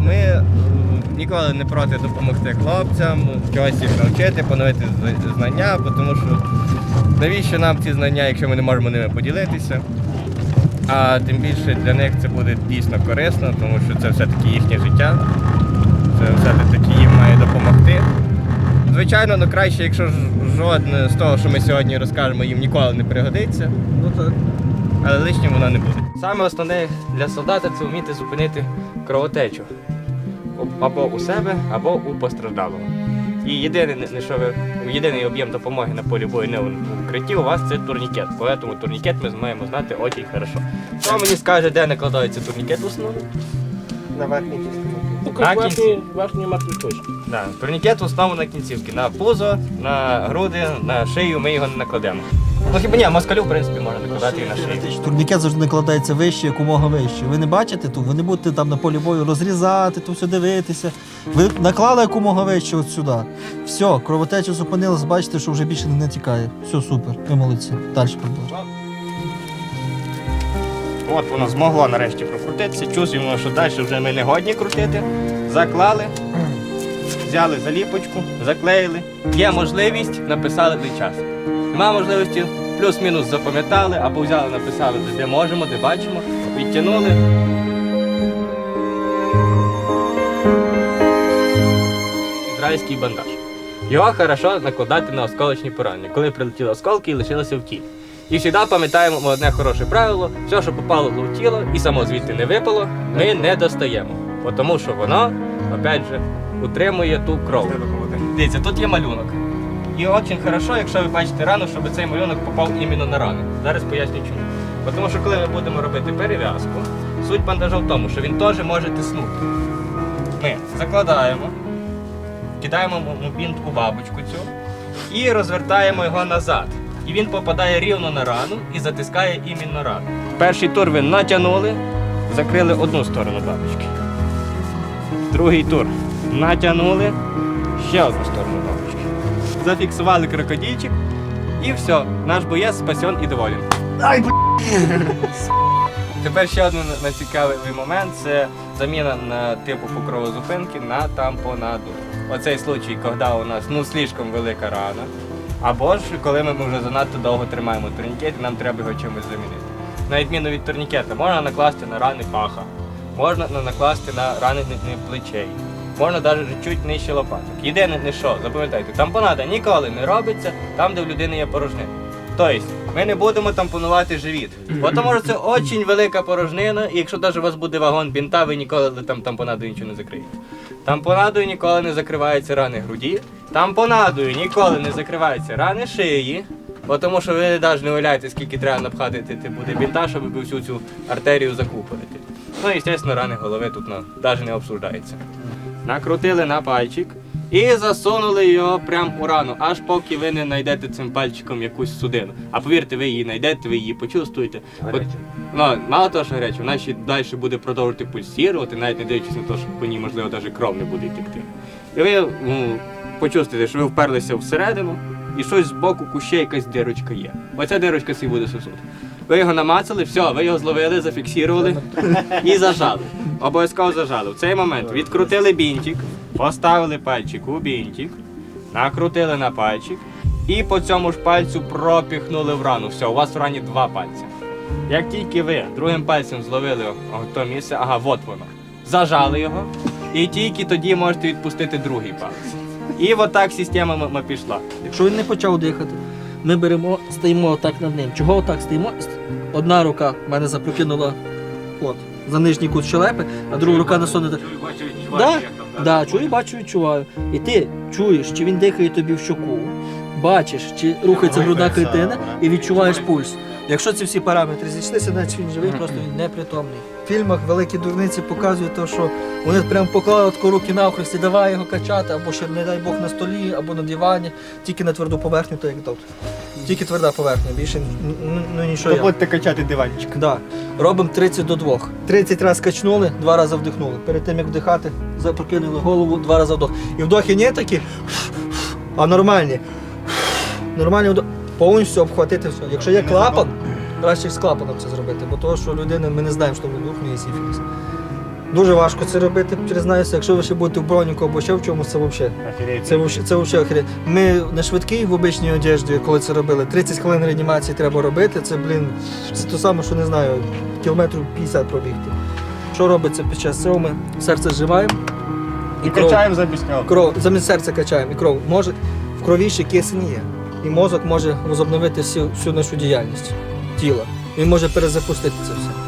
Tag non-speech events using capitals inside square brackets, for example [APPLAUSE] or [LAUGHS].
Ми е, ніколи не проти допомогти хлопцям, чогось їх навчити, поновити знання, тому що навіщо нам ці знання, якщо ми не можемо ними поділитися. А тим більше для них це буде дійсно корисно, тому що це все-таки їхнє життя. Це все-таки їм має допомогти. Звичайно, ну краще, якщо ж жодне з того, що ми сьогодні розкажемо, їм ніколи не пригодиться, Ну так. але лишнім воно не буде. Саме основне для солдата це вміти зупинити кровотечу або у себе, або у постраждалого. І єдине, не- що ви, єдиний об'єм допомоги на полі бою не в укритті у вас це турнікет. Тому турнікет ми маємо знати дуже хорошо. Хто мені скаже, де накладається турнікет в основному? На верхній частині. На кінці. Верхні, верхні мертві. Да, турнікет в основному на кінцівки. На пузо, на груди, на шию ми його не накладемо. Ну хіба ні, москалю, в принципі, можна накладати і на шию. Турнікет завжди накладається вище, якомога вище. Ви не бачите тут, ви не будете там на полі бою розрізати, то все дивитися. Ви наклали якомога вище от сюди. Все, кровотеча зупинилась, бачите, що вже більше не тікає. Все супер, ви молодці. Далі продовжуємо. От воно змогло нарешті прокрутитися. Чувствуємо, що далі вже ми не годні крутити. Заклали, взяли заліпочку, заклеїли. Є можливість, написали той час. Нема можливості, плюс-мінус запам'ятали, або взяли, написали, де можемо, де бачимо, відтягнули. Ізраїльський бандаж. Його хорошо накладати на осколочні поранення, коли прилетіли осколки і лишилися в тілі. І завжди пам'ятаємо одне хороше правило: все, що попало в тіло і само звідти не випало, ми не достаємо. Тому що воно, опять же, утримує ту кров. Дивіться, тут є малюнок. І дуже хорошо, якщо ви бачите рану, щоб цей малюнок попав іменно на рану. Зараз поясню чому. Тому що коли ми будемо робити перев'язку, суть бандажа в тому, що він теж може тиснути. Ми закладаємо, кидаємо бінт у бабочку цю і розвертаємо його назад. І він попадає рівно на рану і затискає іменно рану. Перший тур ви натягнули, закрили одну сторону бабочки. Другий тур натягнули ще одну сторону бабочки. Зафіксували крокодильчик і все. Наш боєць спасен і доволен. Ай, Тепер ще один цікавий момент це заміна на типу покровозупинки на тампонаду. Оцей случай, коли у нас ну слишком велика рана. Або ж коли ми вже занадто довго тримаємо турнікет, і нам треба його чимось замінити. На відміну від турнікета, можна накласти на рани паха, можна накласти на рани плечей, можна навіть чуть нижче лопаток. Єдине не що, запам'ятайте, тампонада ніколи не робиться там, де в людини є порожнина. Тобто, ми не будемо тампонувати живіт. Бо тому що це дуже велика порожнина, і якщо навіть у вас буде вагон бінта, ви ніколи там тампонадою нічого не закриєте. Тампонадою ніколи не закриваються рани груді, тампонадою ніколи не закриваються рани шиї. Бо тому що ви навіть не уявляєте, скільки треба напхати ти буде бінта, щоб всю цю артерію закупорити. Ну і, звісно, рани голови тут навіть не обсуждаються. Накрутили на пальчик і засунули його прямо у рану, аж поки ви не знайдете цим пальчиком якусь судину. А повірте, ви її знайдете, ви її почувствуєте. От, ну, мало того, що гаряче, вона ще далі буде продовжувати пульсірувати, навіть не дивлячись на те, що по ній, можливо, навіть кров не буде текти. І ви ну, почувствуєте, що ви вперлися всередину, і щось з боку куще якась дирочка є. Оця дирочка свій буде сосуд. Ви його намацали, все, ви його зловили, зафіксували [LAUGHS] і зажали. Обов'язково зажали. В цей момент відкрутили бінтик, поставили пальчик у бінтик, накрутили на пальчик і по цьому ж пальцю пропіхнули в рану. Все, у вас в рані два пальці. Як тільки ви другим пальцем зловили то місце, ага, от воно. Зажали його, і тільки тоді можете відпустити другий палець. І отак система пішла. Якщо він не почав дихати, ми беремо, стоїмо отак над ним. Чого отак стоїмо? Одна рука в мене запрокинула от, за нижній кут щелепи, а друга рука насунута. Да, да, чую, бачу, відчуваю. І ти чуєш, чи він дихає тобі в щоку, бачиш, чи рухається грудна клітина і відчуваєш пульс. Якщо ці всі параметри зійшлися, значить він живий, просто він непритомний. В фільмах великі дурниці показують, те, що вони прям поклали тако руки навхрест і давай його качати, або ще, не дай Бог, на столі, або на дивані, тільки на тверду поверхню, так як тут. Тільки тверда поверхня, більше ну, ну, нічого. я. Будете качати диванчик. Да. Робимо 30 до 2. 30 разів качнули, два рази вдихнули. Перед тим як вдихати, запрокинули голову, два рази вдох. І вдохи не такі, а нормальні. Нормальні вдох. повністю обхватити все. Якщо є клапан, краще з клапаном це зробити, бо того, що людина, ми не знаємо, що там дух не є сіфіліс. Дуже важко це робити, признаюся, якщо ви ще будете в броніку або ще в чомусь, це взагалі. Це вообще, це вообще охрен. Ми на швидкій в обичній одежді, коли це робили, 30 хвилин реанімації треба робити. Це, блін, це те саме, що не знаю, кілометрів 50 пробігти. Що робиться під час цього? Ми серце зживаємо І кров- качаємо замість нього. кров, замість серця качаємо і кров. Може, в крові ще кисень є. І мозок може возобновити всю, всю нашу діяльність тіла. Він може перезапустити це все.